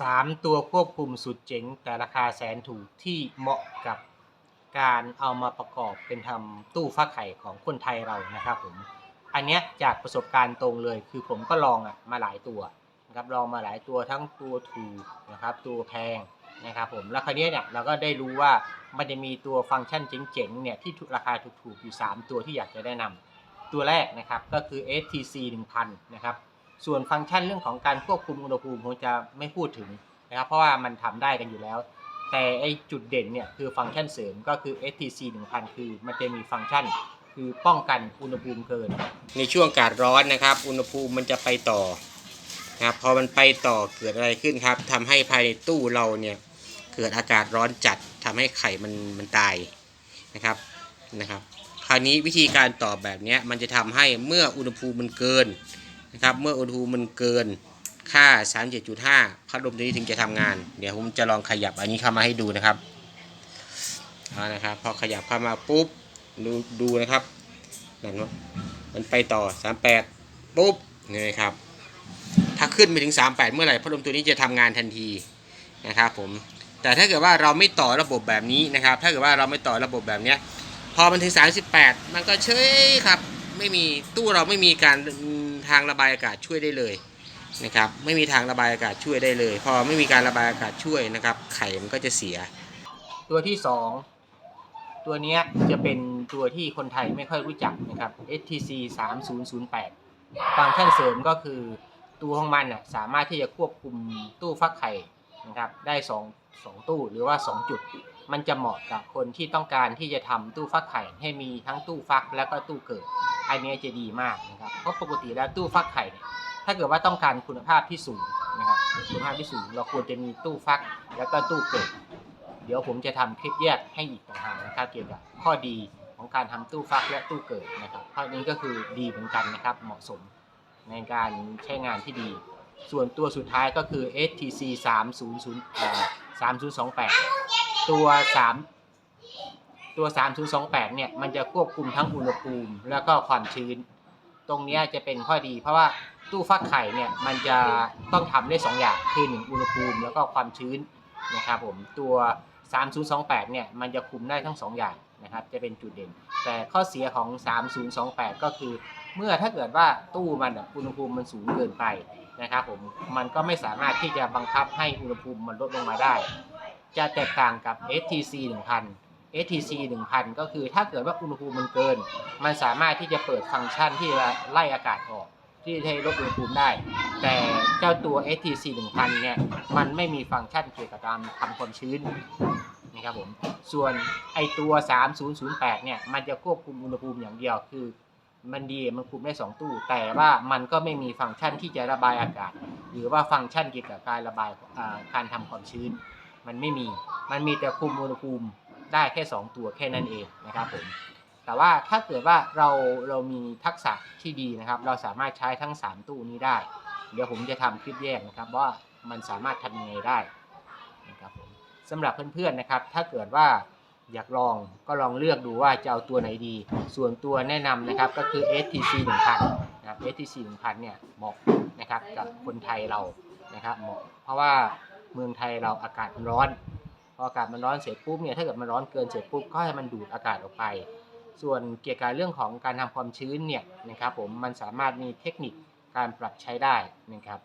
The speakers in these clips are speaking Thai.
สามตัวควบคุมสุดเจ๋ง แต่ราคาแสนถูกที่เหมาะกับการเอามาประกอบเป็นทำตู้ฟักไข่ของคนไทยเรานะครับผมอันเนี้ยจากประสบการณ์ตรงเลยคือผมก็ลองอะมาหลายตัวนะครับลองมาหลายตัวทั้งตัวถูกนะครับตัวแพงนะครับผมแล้วคราวนี้เนี่ยเราก็ได้รู้ว่ามันจะมีตัวฟังก์ชันเจ๋งๆเนี่ยที่ราคาถูกๆอยู่ 3 ตัวที่อยากจะแนะนำตัวแรกนะครับก็คือ STC 1000 นะครับ ส่วนฟังก์ชันเรื่องของการควบคุมอุณหภูมิผมจะไม่พูดถึงนะครับ เพราะว่ามันทำได้กันอยู่แล้ว แต่ไอจุดเด่นเนี่ยคือฟังก์ชันเสริมก็คือ STC 1000 คือมันจะมีฟังก์ชันคือป้องกันอุณหภูมิเกิน ในช่วงอากาศร้อนนะครับ อุณหภูมิมันจะไปต่อนะครับพอมันไปต่อเกิดอะไรขึ้นครับทำให้ภายในตู้เราเนี่ยเกิดอากาศร้อนจัดทำให้ไข่มันมันตายนะครับนะครับ คราวนี้วิธีการตอบแบบนี้มันจะทำให้เมื่ออุณหภูมิมันเกิน นะครับ เมื่ออุณหภูมิมันเกินค่า 37.5 พัดลมตัวนี้ถึงจะทำงาน เดี๋ยวผมจะลองขยับอันนี้เข้ามาให้ดูนะครับเอานะครับพอขยับเข้ามาปุ๊บดูดูนะครับนั่นว่ามันไปต่อ 38 ปุ๊บนี่นะครับ ถ้าขึ้นไปถึง 38 เมื่อไหร่พัดลมตัวนี้จะทำงานทันทีนะครับผมแต่ถ้าเกิดว่าเราไม่ต่อระบบแบบนี้นะครับ ถ้าเกิดว่าเราไม่ต่อระบบแบบเนี้ยพอมันถึง 38 มันก็เฉยครับ ไม่มีตู้เราไม่มีการ ทางระบายอากาศช่วยได้เลยนะครับไม่มีทางระบายอากาศช่วยได้เลย พอไม่มีการระบายอากาศช่วยนะครับ ไข่มันก็จะเสีย ตัวที่สองตัวนี้จะเป็นตัวที่คนไทยไม่ค่อยรู้จักนะครับ STC 3008ฟังก์ชันเสริมก็คือตัวของมันน่ะสามารถที่จะควบคุมตู้ฟักไข่นะครับได้2 2ตู้หรือว่า 2 จุด มันจะเหมาะกับคนที่ต้องการที่จะทำตู้ฟักไข่ให้มีทั้งตู้ฟักแล้วก็ตู้เกิด ไอเนี้ยจะดีมากนะครับเพราะปกติแล้วตู้ฟักไข่เนี่ยถ้าเกิดว่าต้องการคุณภาพที่สูงนะครับคุณภาพที่สูงเราควรจะมีตู้ฟักแล้วก็ตู้เกิด เดี๋ยวผมจะทำคลิปแยกให้อีกต่างหากนะครับเกี่ยวกับข้อดีของการทำตู้ฟักและตู้เกิดนะครับข้อนี้ก็คือดีเหมือนกันนะครับเหมาะสมในการใช้งานที่ดี ส่วนตัวสุดท้ายก็คือ STC 3 0 0 3 0 2 8 ตัว 3 ตัว 3028 เนี่ย มันจะควบคุมทั้งอุณหภูมิแล้วก็ความชื้น ตรงนี้จะเป็นข้อดี เพราะว่าตู้ฟักไข่เนี่ย มันจะต้องทำได้สองอย่าง คือหนึ่งอุณหภูมิแล้วก็ความชื้นนะครับผม ตัว 3028 เนี่ย มันจะคุมได้ทั้ง 2 อย่างนะครับ จะเป็นจุดเด่น แต่ข้อเสียของ 3028 ก็คือ เมื่อถ้าเกิดว่าตู้มันอะอุณหภูมิมันสูงเกินไปนะครับผม มันก็ไม่สามารถที่จะบังคับให้อุณหภูมิมันลดลงมาได้ จะแตกต่างกับ STC 1000 STC 1000 ก็คือถ้าเกิดว่าอุณหภูมิมันเกิน มันสามารถที่จะเปิดฟังก์ชันที่จะไล่อากาศออกที่ให้ลดอุณหภูมิได้ แต่เจ้าตัว STC 1000 เนี่ย มันไม่มีฟังก์ชันเกี่ยวกับการทำความชื้นนะครับผม ส่วนไอตัว 3008 เนี่ย มันจะควบคุมอุณหภูมิอย่างเดียวคือมันดีมันคุมได้ 2 ตู้ แต่ว่ามันก็ไม่มีฟังก์ชันที่จะระบายอากาศ หรือว่าฟังก์ชันเกี่ยวกับการระบายการทำความชื้น มันไม่มี มันมีแต่คุมอุณหภูมิ ได้แค่ 2 ตัวแค่นั้นเองนะครับผมแต่ว่าถ้าเกิดว่าเราเรามีทักษะที่ดีนะครับ เราสามารถใช้ทั้ง 3 ตู้นี้ได้ เดี๋ยวผมจะทำคลิปแยกนะครับ ว่ามันสามารถทำยังไงได้นะครับผมสำหรับเพื่อนๆนะครับ ถ้าเกิดว่าอยากลองก็ลองเลือกดูว่าจะเอาตัวไหนดี ส่วนตัวแนะนำนะครับก็คือ STC 1000นะครับ STC 1000เนี่ยเหมาะนะครับกับคนไทยเรานะครับเหมาะเพราะว่าเมืองไทยเราอากาศร้อน พออากาศมันร้อนเสร็จปุ๊บเนี่ยถ้าเกิดมันร้อนเกินเสร็จปุ๊บก็ให้มันดูดอากาศออกไป ส่วนเกี่ยวกับเรื่องของการทำความชื้นเนี่ยนะครับผมมันสามารถมีเทคนิคการปรับใช้ได้นะครับ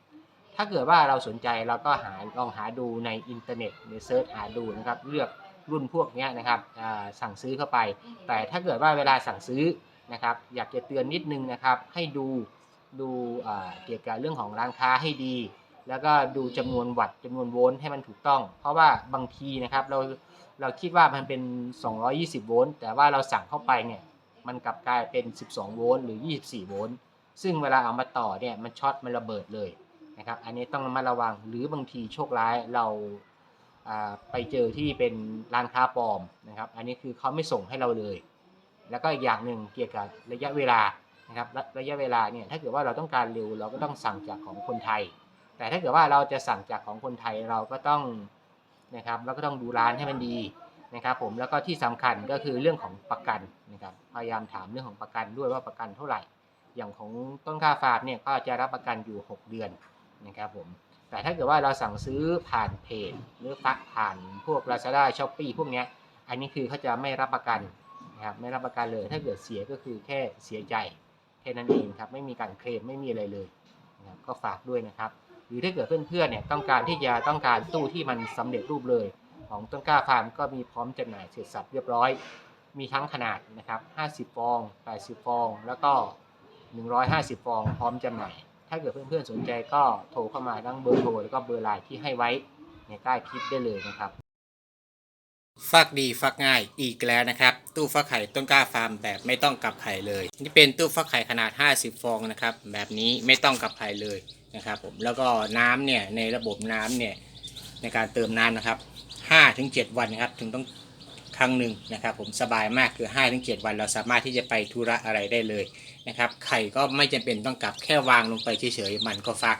ถ้าเกิดว่าเราสนใจเราก็หาลองหาดูในอินเทอร์เน็ตหรือเซิร์ชหาดูนะครับเลือกรุ่นพวกนี้นะครับสั่งซื้อเข้าไป แต่ถ้าเกิดว่าเวลาสั่งซื้อนะครับอยากจะเตือนนิดนึงนะครับให้ดูดูเกี่ยวกับเรื่องของร้านค้าให้ดี แล้วก็ดูจำนวนวัตต์จำนวนโวลต์ให้มันถูกต้อง เพราะว่าบางทีนะครับเราเราคิดว่ามันเป็น 220 โวลต์แต่ว่าเราสั่งเข้าไปเนี่ยมันกลับกลายเป็น 12 โวลต์หรือ 24 โวลต์ซึ่งเวลาเอามาต่อเนี่ยมันช็อตมันระเบิดเลยนะครับอันนี้ต้องระมาระวังหรือบางทีโชคร้ายเราไปเจอที่เป็นร้านค้าปลอมนะครับ อันนี้คือเขาไม่ส่งให้เราเลย แล้วก็อีกอย่างหนึ่งเกี่ยวกับระยะเวลานะครับระระยะเวลาเนี่ยถ้าเกิดว่าเราต้องการเร็วเราก็ต้องสั่งจากของคนไทย แต่ถ้าเกิดว่าเราจะสั่งจากของคนไทยเราก็ต้องนะครับเราก็ต้องดูร้านให้มันดีนะครับ ผมแล้วก็ที่สำคัญก็คือเรื่องของประกันนะครับพยายามถามเรื่องของประกันด้วยว่าประกันเท่าไหร่ อย่างของต้นค่าฟาร์มเนี่ยก็จะรับประกันอยู่ 6 เดือนนะครับผมแต่ถ้าเกิดว่าเราสั่งซื้อผ่านเพจหรือฟักผ่านพวก Lazada s h o p e e พวกเนี้ยอันนี้คือเขาจะไม่รับประกันนะครับไม่รับประกันเลยถ้าเกิดเสียก็คือแค่เสียใจแค่นั้นเองครับไม่มีการเคลมไม่มีอะไรเลยนะครับก็ฝากด้วยนะครับ หรือถ้าเกิดเพื่อนๆเนี่ยต้องการที่จะต้องการตู้ที่มันสำเร็จรูปเลย ของต้นกล้าฟาร์มก็มีพร้อมจำหน่ายเสร็จสับเรียบร้อย มีทั้งขนาดนะครับ 50 ฟอง 80 ฟอง แล้วก็ 150 ฟอง พร้อมจำหน่าย ถ้าเกิดเพื่อนๆสนใจก็โทรเข้ามาทั้งเบอร์โทรแล้วก็เบอร์ไลน์ที่ให้ไว้ในใต้คลิปได้เลยนะครับฟักดีฟักง่ายอีกแล้วนะครับ ตู้ฟักไข่ต้นกล้าฟาร์มแบบไม่ต้องกลับไข่เลย นี่เป็นตู้ฟักไข่ขนาด 50 ฟองนะครับ แบบนี้ไม่ต้องกลับไข่เลย นะครับผมแล้วก็น้ำเนี่ยในระบบน้ำเนี่ยในการเติมน้ำนะครับห้าถึงเจ็ดวันนะครับถึงต้องครั้งหนึ่งนะครับผมสบายมากคือ5ถึง7วัน เราสามารถที่จะไปธุระอะไรได้เลยนะครับไข่ก็ไม่จำเป็นต้องกลับแค่วางลงไปเฉยๆมันก็ฟัก